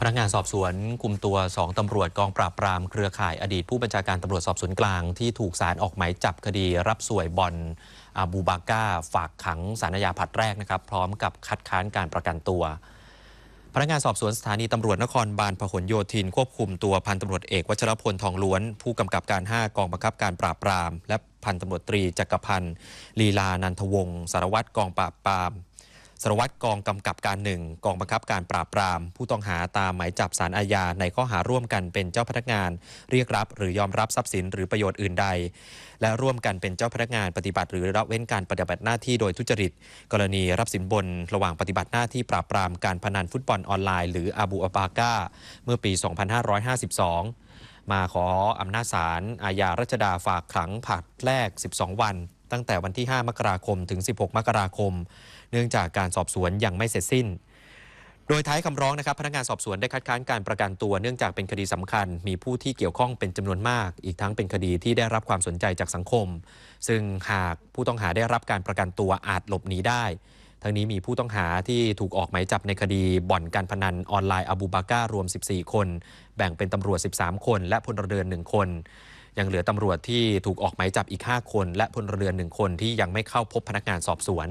พนักงานสอบสวนคุมตัว 2 ตำรวจกองปราบปรามเครือข่ายอดีตผู้บัญชาการตำรวจสอบสวนกลางที่ถูกสารออกหมายจับคดีรับสวยบอลอาบูบาก้า ฝากขังสารยาผัดแรกนะครับ พร้อมกับคัดค้านการประกันตัว พนักงานสอบสวนสถานีตำรวจนครบาลพหลโยธินควบคุมตัวพันตำรวจเอกวัชรพลทองล้วน ผู้กำกับการ 5 กองบังคับการปราบปราม และพันตำรวจตรีจักรพันธ์ลีลานันทวงศ์สารวัตรกองปราบปราม สารวัตรกองกำกับการหนึ่งกองบังคับการปราบปราม ผู้ต้องหาตามหมายจับสารอาญาในข้อหาร่วมกันเป็นเจ้าพนักงาน เรียกรับหรือยอมรับทรัพย์สินหรือประโยชน์อื่นใด และร่วมกันเป็นเจ้าพนักงานปฏิบัติ หรือละเว้นการปฏิบัติหน้าที่โดยทุจริต กรณีรับสินบน ระหว่างปฏิบัติหน้าที่ปราบปรามการพนันฟุตบอลออนไลน์หรืออาบูอาบาก้าเมื่อปี 2552มาขออำนาจศาลอาญารัชดาฝากขังผัดแรก 12 วัน ตั้งแต่วันที่ 5 มกราคมถึง 16 มกราคม เนื่องจากการสอบสวนยังไม่เสร็จสิ้น โดยท้ายคำร้องนะครับพนักงานสอบสวนได้คัดค้านการประกันตัว เนื่องจากเป็นคดีสำคัญ มีผู้ที่เกี่ยวข้องเป็นจำนวนมาก อีกทั้งเป็นคดีที่ได้รับความสนใจจากสังคม ซึ่งหากผู้ต้องหาได้รับการประกันตัวอาจหลบหนีได้ทั้งนี้มีผู้ต้องหาที่ถูกออกหมายจับในคดีบ่อนการพนันออนไลน์อบูบาก้ารวม 14 คน แบ่งเป็นตำรวจ 13 คน และพลเรือน 1 คน ยังเหลือตำรวจที่ถูกออกหมายจับอีก 5 คน และพลเรือน1คนที่ยังไม่เข้าพบพนักงานสอบสวน